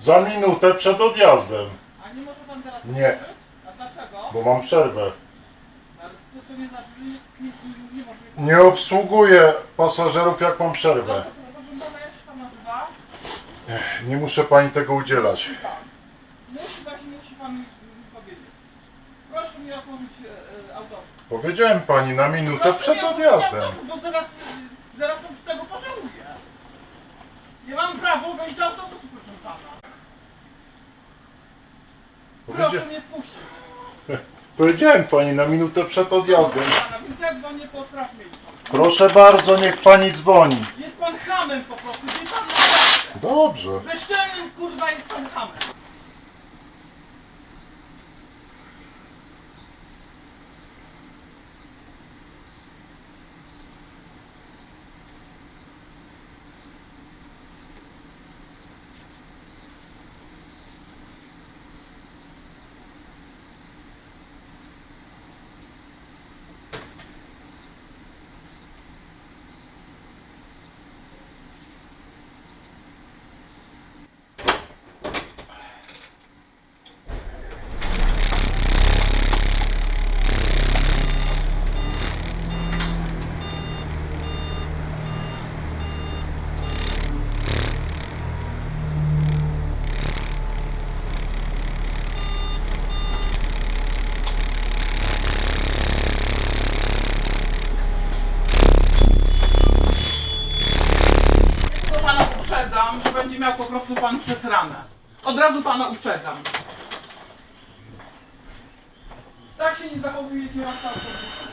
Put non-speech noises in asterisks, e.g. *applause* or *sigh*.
Za minutę przed odjazdem. A nie może pan teraz Nie. A dlaczego? Bo mam przerwę. Ale to, to nie znaczy, że nie, nie, nie może... Nie obsługuję pasażerów jak mam przerwę. Proszę pana, jak się pan nazywa? Nie muszę pani tego udzielać. Tak. Musi właśnie, musi pan mi powiedzieć. Proszę mi otworzyć e, e, autobus. Powiedziałem pani na minutę Proszę przed mi odjazdem. autobus, Bo zaraz, zaraz z tego pożałuję. Nie mam prawa wejść do autobusu, proszę pana. Proszę mnie spuścić. *laughs* Powiedziałem pani na minutę przed odjazdem. Proszę bardzo, niech pani dzwoni. Jest pan hamem po prostu, jest pan naprawdę. Dobrze. Bezczelnym kurwa jest pan hamem. Tylko pana uprzedzam, że będzie miał po prostu pan przesrane. Od razu pana uprzedzam. Tak się nie zachowuje kierowca autobusu.